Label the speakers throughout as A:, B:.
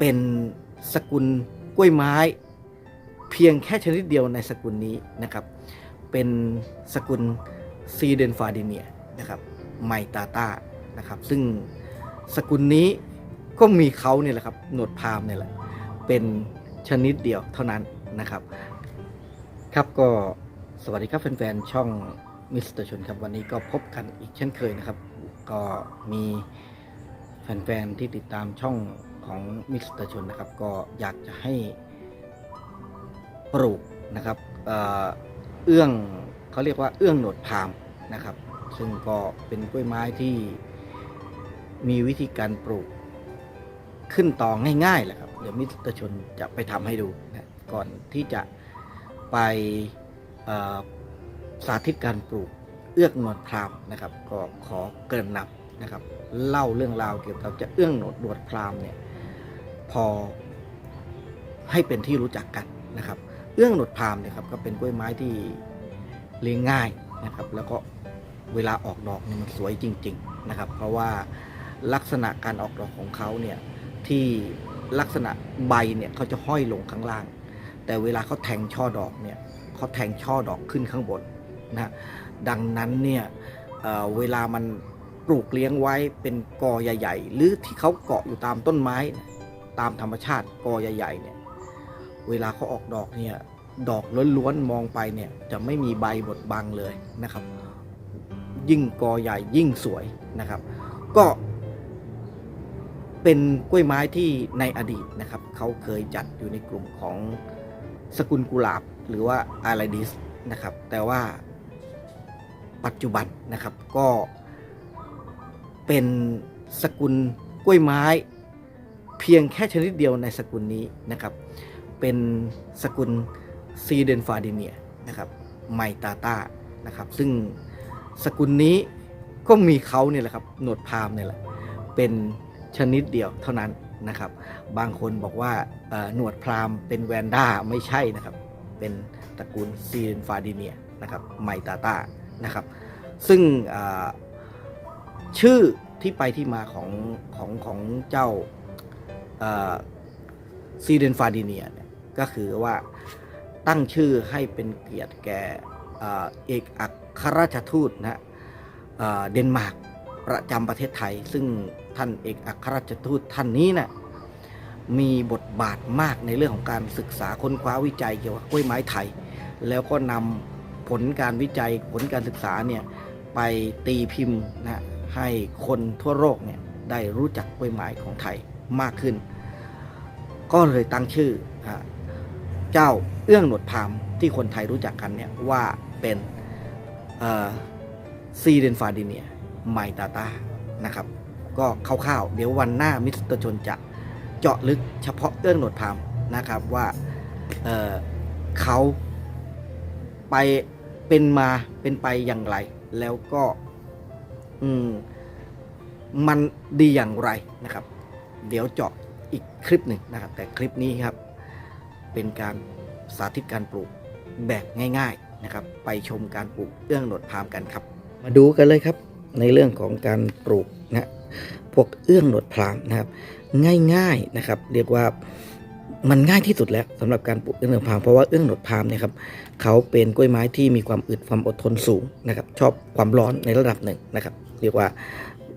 A: เป็นสกุลกล้วยไม้ เพียงแค่ชนิดเดียวในสกุลนี้นะครับ เป็นสกุลซีเดนฟาดิเนียนะครับไมตาตานะครับ ซึ่งสกุลนี้ก็มีเขาเนี่ยแหละครับหนวดพามเนี่ยแหละ เป็นชนิดเดียวเท่านั้นนะครับ ครับก็สวัสดีครับแฟนๆช่องมิสเตอร์ชนครับวันนี้ก็พบกันอีกเช่นเคยนะครับ ก็มีแฟนๆที่ติดตามช่อง ของมิสเตอร์ชนนะครับ ก็อยากจะให้ปลูกนะครับเอื้องเขาเรียกว่าเอื้องหนวดพราหมนะครับ ซึ่งก็เป็นกล้วยไม้ที่มีวิธีการปลูกขึ้นตอง่ายๆแหละครับ เดี๋ยวมิสเตอร์ชนจะไปทำให้ดูนะก่อนที่จะไปสาธิตการปลูกเอื้องหนวดพราหมนะครับ ก็ขอเกริ่นนำนะครับ เล่าเรื่องราวเกี่ยวกับจะเอื้องหนวดหนวดพราหมเนี่ย พอให้เป็นที่รู้จักกันนะครับ เอื้องหนวดพามเนี่ยครับก็เป็นกล้วยไม้ที่เลี้ยงง่ายนะครับ แล้วก็เวลาออกดอกเนี่ยมันสวยจริง ๆนะครับ เพราะว่าลักษณะการออกดอกของเขาเนี่ยที่ลักษณะใบเนี่ยเขาจะห้อยลงข้างล่าง แต่เวลาเขาแทงช่อดอกเนี่ยเขาแทงช่อดอกขึ้นข้างบนนะดังนั้นเนี่ยเเวลามันปลูกเลี้ยงไว้เป็นกอใหญ่ ๆ หรือที่เขาเกาะอยู่ตามต้นไม้ ตามธรรมชาติกอใหญ่ๆเนี่ยเวลาเขาออกดอกเนี่ยดอกล้วนๆมองไปเนี่ยจะไม่มีใบบดบังเลยนะครับ ยิ่งกอใหญ่ยิ่งสวยนะครับ ก็เป็นกล้วยไม้ที่ในอดีตนะครับเขาเคยจัดอยู่ในกลุ่มของสกุลกุหลาบหรือว่าอาราดิสนะครับ แต่ว่าปัจจุบันนะครับก็เป็นสกุลกล้วยไม้ เพียงแค่ชนิดเดียวในสกุลนี้นะครับ เป็นสกุลซีเดนฟาดิเนียนะครับไมตาตานะครับ ซึ่งสกุลนี้ก็มีเขาเนี่ยแหละครับหนวดพรามเนี่ยแหละเป็นชนิดเดียวเท่านั้นนะครับ บางคนบอกว่าหนวดพรามเป็นแวนด้าไม่ใช่นะครับ เป็นตระกูลซีเดนฟาดิเนียนะครับไมตาตานะครับ ซึ่งชื่อที่ไปที่มาของของของเจ้า ซีเดนฟาดิเนียเนี่ยก็คือว่าตั้งชื่อให้เป็นเกียรติแก่เอกอัครราชทูตนะฮะเดนมาร์กประจำประเทศไทย ซึ่งท่านเอกอัครราชทูตท่านนี้นะ่ะมีบทบาทมากในเรื่องของการศึกษาค้นคว้าวิจัยเกี่ยวกับกล้วยไม้ไทย แล้วก็นำผลการวิจัยผลการศึกษาเนี่ยไปตีพิมพ์นะให้คนทั่วโลกเนี่ยได้รู้จักกล้วยไม้ของไทย มากขึ้น ก็เลยตั้งชื่อเจ้าเอื้องหนวดพามที่คนไทยรู้จักกันเนี่ยว่าเป็นซีเดนฟาดิเนียไมตาตานะครับ ก็คร่าวๆเดี๋ยววันหน้ามิสเตอร์ชนจะเจาะลึกเฉพาะเรื่องหนวดพามนะครับว่าเเขาไปเป็นมาเป็นไปอย่างไร แล้วก็ อืมมันดีอย่างไรนะครับ เดี๋ยวเจาะอีกคลิปหนึ่งนะครับ แต่คลิปนี้ครับ เป็นการสาธิตการปลูกแบบง่ายๆนะครับ ไปชมการปลูกเอื้องหนวดพามกันครับ มาดูกันเลยครับในเรื่องของการปลูกนะพวกเอื้องหนวดพรางนะครับ ง่ายๆนะครับ เรียกว่ามันง่ายที่สุดแล้วสำหรับการปลูกเอื้องหนวดพรางเพราะว่าเอื้องหนวดพรามเนี่ยครับเขาเป็นกล้วยไม้ที่มีความอึดความอดทนสูงนะครับ ชอบความร้อนในระดับหนึ่งนะครับ เรียกว่า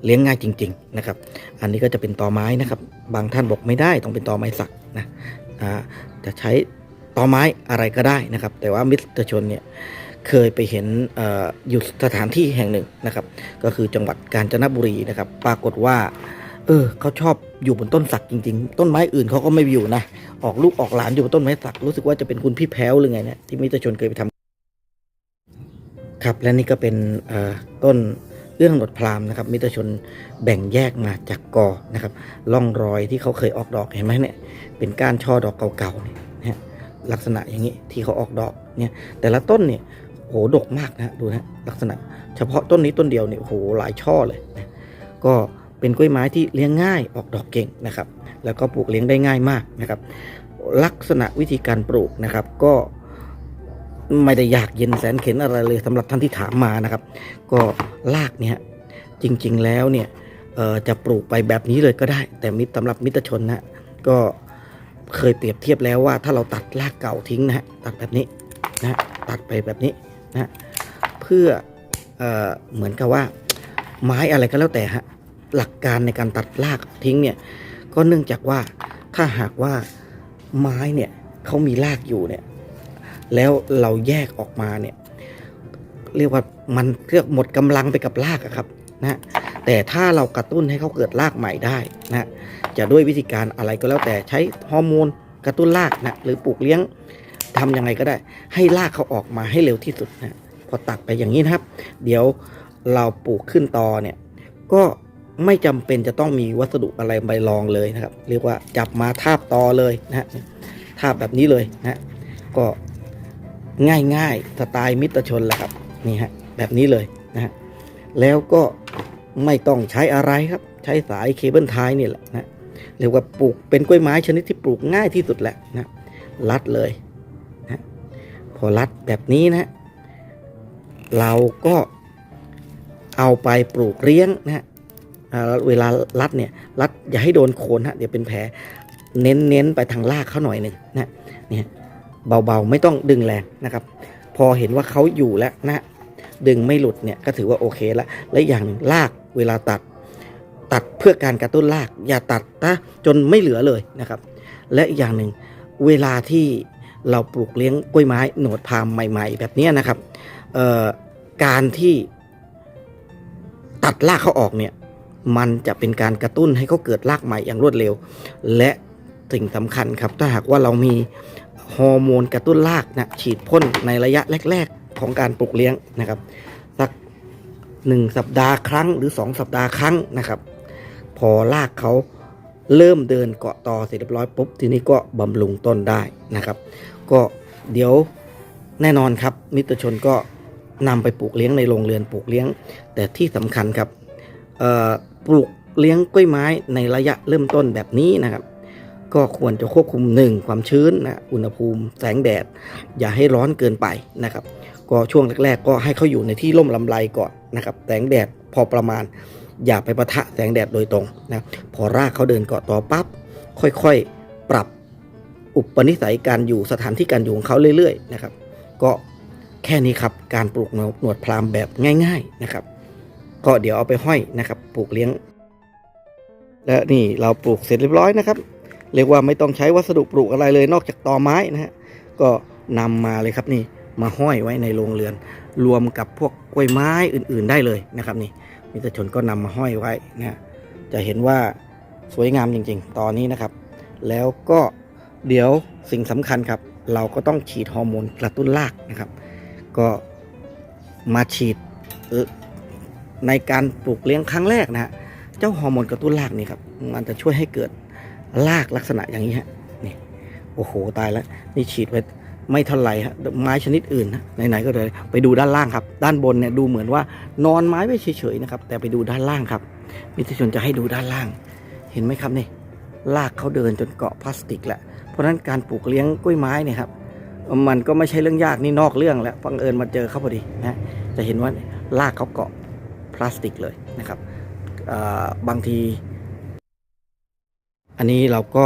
A: เลี้ยงง่ายจริง ๆนะครับ อันนี้ก็จะเป็นตอไม้นะครับ บางท่านบอกไม่ได้ต้องเป็นตอไม้สักนะจะใช้ตอไม้อะไรก็ได้นะครับ แต่ว่ามิสเตอร์ชนเนี่ยเคยไปเห็นออยู่สถานที่แห่งหนึ่งนะครับ ก็คือจังหวัดกาญจนบุรีนะครับ ปรากฏว่า เออเขาชอบอยู่บนต้นสักจริง ๆ ต้นไม้อื่นเขาก็ไม่อยู่นะ ออกลูกออกหลานอยู่บนต้นไม้สัก รู้สึกว่าจะเป็นคุณพี่แพ้วหรือไงเนี่ยที่มิตรชนเคยไปทำครับและนี่ก็เป็นต้น เรื่องหนดพรามนะครับมิตรชนแบ่งแยกมาจากกอนะครับร่องรอยที่เขาเคยออกดอกเห็นไหมเนี่ยเป็นก้านช่อดอกเก่าๆเนี่ยนะลักษณะอย่างนี้ที่เขาออกดอกเนี่ยแต่ละต้นเนี่ยโหดกมากนะฮะดูนะลักษณะ เฉพาะต้นนี้ต้นเดียวเนี่ยโหหลายช่อเลยนะก็เป็นกล้วยไม้ที่เลี้ยงง่ายออกดอกเก่งนะครับ แล้วก็ปลูกเลี้ยงได้ง่ายมากนะครับ ลักษณะวิธีการปลูกนะครับก็ ไม่ได้ยากเย็นแสนเข็นอะไรเลยสำหรับท่านที่ถามมานะครับ ก็รากเนี่ยจริง ๆแล้วเนี่ยจะปลูกไปแบบนี้เลยก็ได้ แต่มิตรสำหรับมิตรชนนะก็เคยเปรียบเทียบแล้วว่าถ้าเราตัดรากเก่าทิ้งนะฮะตัดแบบนี้นะตัดไปแบบนี้นะเพื่อเอเหมือนกับว่าไม้อะไรก็แล้วแต่ฮะหลักการในการตัดรากทิ้งเนี่ยก็เนื่องจากว่าถ้าหากว่าไม้เนี่ยเขามีรากอยู่เนี่ย แล้วเราแยกออกมาเนี่ยเรียกว่ามันเรียกหมดกำลังไปกับรากอะครับนะฮะแต่ถ้าเรากระตุ้นให้เขาเกิดรากใหม่ได้นะฮะจะด้วยวิธีการอะไรก็แล้วแต่ใช้ฮอร์โมนกระตุ้นรากนะหรือปลูกเลี้ยงทำยังไงก็ได้ ให้รากเขาออกมาให้เร็วที่สุดนะพอตัดไปอย่างนี้นะครับ เดี๋ยวเราปลูกขึ้นตอเนี่ยก็ไม่จำเป็นจะต้องมีวัสดุอะไรใบรองเลยนะครับ เรียกว่าจับมาทาบตอเลยนะฮะทาบแบบนี้เลยนะฮะก็ ง่ายๆสไตล์มิตรชนแหละครับนี่ฮะแบบนี้เลยนะฮะแล้วก็ไม่ต้องใช้อะไรครับ ใช้สายเคเบิลไทยนี่แหละนะเรียกว่าปลูกเป็นกล้วยไม้ชนิดที่ปลูกง่ายที่สุดแหละนะรัดเลยนะพอรัดแบบนี้นะ เราก็เอาไปปลูกเลี้ยงนะฮะเวลารัดเนี่ยรัดอย่าให้โดนโคนฮะเดี๋ยวเป็นแผลเน้นเน้นไปทางรากเขาหน่อยหนึ่งนะเนี่ย เบาๆ ไม่ต้องดึงแรงนะครับ พอเห็นว่าเขาอยู่แล้วนะดึงไม่หลุดเนี่ยก็ถือว่าโอเคแล้วและอย่างหนึ่งรากเวลาตัด ตัดเพื่อการกระตุ้นราก อย่าตัดนะจนไม่เหลือเลยนะครับ และอีกอย่างหนึ่งเวลาที่เราปลูกเลี้ยงกล้วยไม้หนวดพามใหม่ ๆ แบบนี้นะครับการที่ตัดรากเขาออกเนี่ยมันจะเป็นการกระตุ้นให้เขาเกิดรากใหม่อย่างรวดเร็ว และสิ่งสำคัญครับถ้าหากว่าเรามี ฮอร์โมนกระตุ้นรากนะฉีดพ่นในระยะแรก ๆ ของการปลูกเลี้ยงนะครับ สักหนึ่งสัปดาห์ครั้งหรือสองสัปดาห์ครั้งนะครับ พอรากเขาเริ่มเดินเกาะต่อเสร็จเรียบร้อยปุ๊บทีนี้ก็บำรุงต้นได้นะครับ ก็เดี๋ยวแน่นอนครับ มิตรชนก็นำไปปลูกเลี้ยงในโรงเรือนปลูกเลี้ยง แต่ที่สำคัญครับปลูกเลี้ยงกล้วยไม้ในระยะเริ่มต้นแบบนี้นะครับ ก็ควรจะควบคุมหนึ่งความชื้นนะอุณหภูมิแสงแดด อย่าให้ร้อนเกินไปนะครับ ก็ช่วงแรกๆ ก็ให้เขาอยู่ในที่ร่มลำไรก่อนนะครับแสงแดดพอประมาณ อย่าไปปะทะแสงแดดโดยตรงนะพอรากเขาเดินเกาะต่อปั๊บค่อยๆ ปรับอุปนิสัยการอยู่สถานที่การอยู่ของเขาเรื่อยๆนะครับ ก็แค่นี้ครับการปลูกหนวดพรามแบบง่าย ๆนะครับ ก็เดี๋ยวเอาไปห้อยนะครับ ปลูกเลี้ยง และนี่เราปลูกเสร็จเรียบร้อยนะครับ เรียกว่าไม่ต้องใช้วัสดุปลูกอะไรเลยนอกจากตอไม้นะฮะก็นำมาเลยครับนี่มาห้อยไว้ในโรงเรือน รวมกับพวกกล้วยไม้อื่น ๆ ได้เลยนะครับนี่มิตรชนก็นำมาห้อยไว้นะจะเห็นว่าสวยงามจริง ๆ ตอนนี้นะครับ แล้วก็เดี๋ยวสิ่งสำคัญครับ เราก็ต้องฉีดฮอร์โมนกระตุ้นรากนะครับ ก็มาฉีดในการปลูกเลี้ยงครั้งแรกนะฮะเจ้าฮอร์โมนกระตุ้นรากนี่ครับมันจะช่วยให้เกิด รากลักษณะอย่างนี้ฮะนี่โอ้โหตายแล้วนี่ฉีดไว้ไม่เท่าไหร่ฮะไม้ชนิดอื่นนะไหนๆก็เลยไปดูด้านล่างครับ ด้านบนเนี่ยดูเหมือนว่านอนไม้ไว้เฉยๆนะครับ แต่ไปดูด้านล่างครับมิตรชนจะให้ดูด้านล่าง เห็นไหมครับนี่รากเขาเดินจนเกาะพลาสติกแล้วเพราะฉะนั้นการปลูกเลี้ยงกล้วยไม้เนี่ยครับมันก็ไม่ใช่เรื่องยากนี่นอกเรื่องแล้วบังเอิญมาเจอเขาพอดีนะจะเห็นว่ารากเขาเกาะพลาสติกเลยนะครับบางที อันนี้เราก็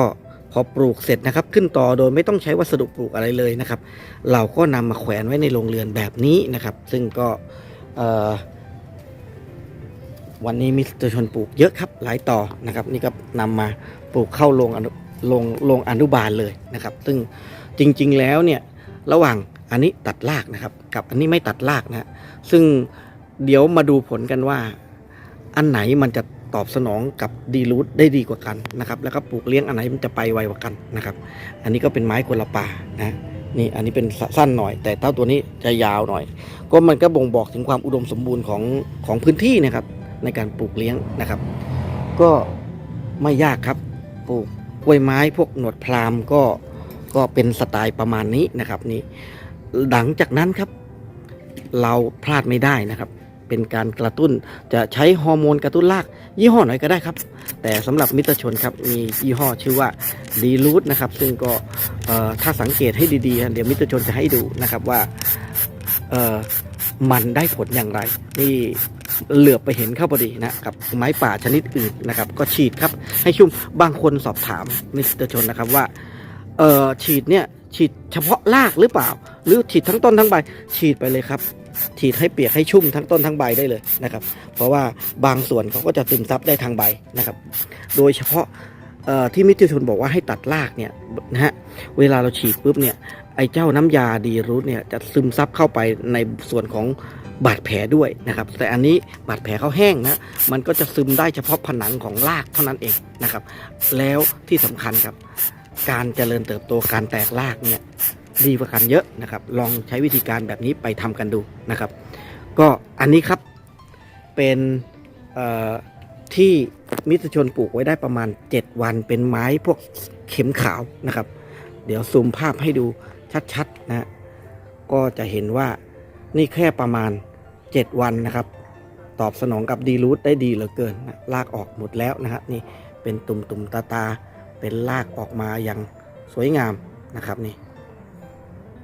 A: พอปลูกเสร็จนะครับ ขึ้นต่อโดยไม่ต้องใช้วัสดุปลูกอะไรเลยนะครับ เราก็นำมาแขวนไว้ในโรงเรือนแบบนี้นะครับ ซึ่งก็วันนี้มีประชาชนปลูกเยอะครับหลายต่อนะครับ นี่ก็นำมาปลูกเข้าโรงอนุโรงโรงอนุบาลเลยนะครับ ซึ่งจริง ๆ แล้วเนี่ยระหว่างอันนี้ตัดรากนะครับ กับอันนี้ไม่ตัดรากนะซึ่งเดี๋ยวมาดูผลกันว่า อันไหนมันจะ ตอบสนองกับดีรูทได้ดีกว่ากันนะครับแล้วก็ปลูกเลี้ยงอันไหนมันจะไปไวกว่ากันนะครับ อันนี้ก็เป็นไม้คนละป่านะนี่อันนี้เป็นสั้นหน่อย แต่เต้าตัวนี้จะยาวหน่อย ก็มันก็บ่งบอกถึงความอุดมสมบูรณ์ของของพื้นที่นะครับ ในการปลูกเลี้ยงนะครับ ก็ไม่ยากครับปลูกกล้วยไม้พวกหนวดพรามก็ก็เป็นสไตล์ประมาณนี้นะครับนี่หลังจากนั้นครับ เราพลาดไม่ได้นะครับ เป็นการกระตุ้น จะใช้ฮอร์โมนกระตุ้นราก ยี่ห้อไหนก็ได้ครับ แต่สำหรับมิตรชนครับมียี่ห้อชื่อว่าดีรูทนะครับซึ่งก็ถ้าสังเกตให้ดีๆ เดี๋ยวมิตรชนจะให้ดูนะครับว่ามันได้ผลอย่างไรนี่เหลือบไปเห็นเข้าพอดีนะกับไม้ป่าชนิดอื่นนะครับ ก็ฉีดครับให้ชุ่มบางคนสอบถามมิตรชนนะครับว่าฉีดเนี่ยฉีดเฉพาะรากหรือเปล่า หรือฉีดทั้งต้นทั้งใบฉีดไปเลยครับ ฉีดให้เปียกให้ชุ่มทั้งต้นทั้งใบได้เลยนะครับ เพราะว่าบางส่วนเขาก็จะซึมซับได้ทางใบนะครับ โดยเฉพาะที่มิตรชนบอกว่าให้ตัดรากเนี่ยนะฮะเวลาเราฉีดปุ๊บเนี่ยไอ้เจ้าน้ำยาดีรูทเนี่ยจะซึมซับเข้าไปในส่วนของบาดแผลด้วยนะครับ แต่อันนี้บาดแผลเขาแห้งนะมันก็จะซึมได้เฉพาะผนังของรากเท่านั้นเองนะครับ แล้วที่สำคัญครับ การเจริญเติบโตการแตกรากเนี่ย ดีกว่ากันเยอะนะครับ ลองใช้วิธีการแบบนี้ไปทำกันดูนะครับ ก็อันนี้ครับเป็นที่มิตรชนปลูกไว้ได้ประมาณ 7 วัน เป็นไม้พวกเข็มขาวนะครับ เดี๋ยวซูมภาพให้ดูชัดๆนะก็จะเห็นว่านี่แค่ประมาณ 7 วันนะครับ ตอบสนองกับดีรูทได้ดีเหลือเกินนะลากออกหมดแล้วนะฮะนี่เป็นตุ่มๆตาตาๆเป็นลากออกมาอย่างสวยงามนะครับนี่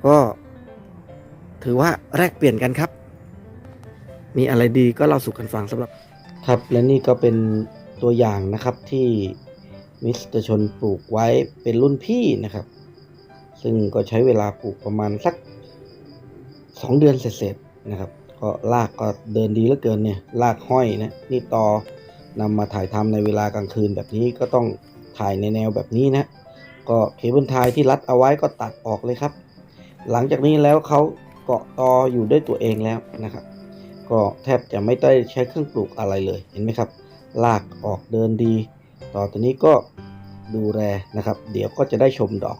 A: ก็ถือว่าแลกเปลี่ยนกันครับ มีอะไรดีก็เล่าสู่กันฟังสำหรับ ครับและนี่ก็เป็นตัวอย่างนะครับที่มิสเตอร์ชนปลูกไว้เป็นรุ่นพี่นะครับ ซึ่งก็ใช้เวลาปลูกประมาณสักสองเดือนเสร็จๆนะครับ ก็ลากก็เดินดีเหลือเกินเนี่ยลากห้อยนะนี่ต่อนำมาถ่ายทำในเวลากลางคืนแบบนี้ก็ต้องถ่ายในแนวแบบนี้นะ ก็เคเบิลไทยที่รัดเอาไว้ก็ตัดออกเลยครับ หลังจากนี้แล้วเขาเกาะตออยู่ด้วยตัวเองแล้วนะครับ ก็แทบจะไม่ได้ใช้เครื่องปลูกอะไรเลยเห็นไหมครับ ลากออกเดินดี ต่อจากนี้ก็ดูแลนะครับ เดี๋ยวก็จะได้ชมดอก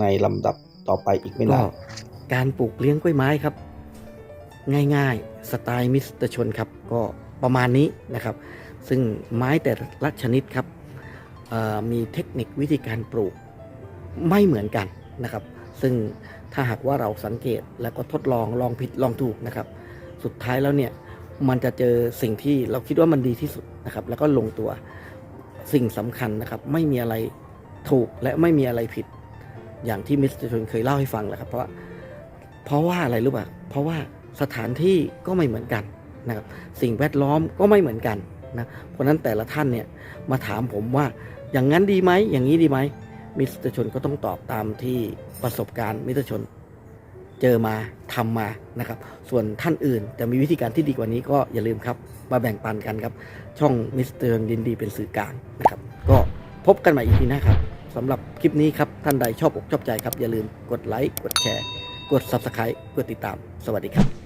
A: ในลำดับต่อไปอีกไม่นานการปลูกเลี้ยงกล้วยไม้ครับ ง่ายๆ สไตล์มิสเตอร์ชนครับ ก็ประมาณนี้นะครับ ซึ่งไม้แต่ละชนิดครับมีเทคนิควิธีการปลูกไม่เหมือนกันนะครับ ซึ่งถ้าหากว่าเราสังเกตแล้วก็ทดลองลองผิดลองถูกนะครับ สุดท้ายแล้วเนี่ยมันจะเจอสิ่งที่เราคิดว่ามันดีที่สุดนะครับ แล้วก็ลงตัวสิ่งสำคัญนะครับ ไม่มีอะไรถูกและไม่มีอะไรผิด อย่างที่มิสเตอร์ชนเคยเล่าให้ฟังแหละครับ เพราะเพราะว่าอะไรรู้ป่ะเพราะว่าสถานที่ก็ไม่เหมือนกันนะครับ สิ่งแวดล้อมก็ไม่เหมือนกันนะเพราะนั้นแต่ละท่านเนี่ยมาถามผมว่าอย่างนั้นดีไหมอย่างนี้ดีไหม มิตรชนก็ต้องตอบตามที่ประสบการณ์มิตรชนเจอมาทำมานะครับ ส่วนท่านอื่นจะมีวิธีการที่ดีกว่านี้ก็อย่าลืมครับ มาแบ่งปันกันครับ ช่องมิสเตอร์ดินดีเป็นสื่อกลางนะครับ ก็พบกันใหม่อีกทีหนะครับสำหรับคลิปนี้ครับ ท่านใดชอบอกชอบใจครับ อย่าลืมกดไลค์กดแชร์ กด Subscribe กดติดตาม สวัสดีครับ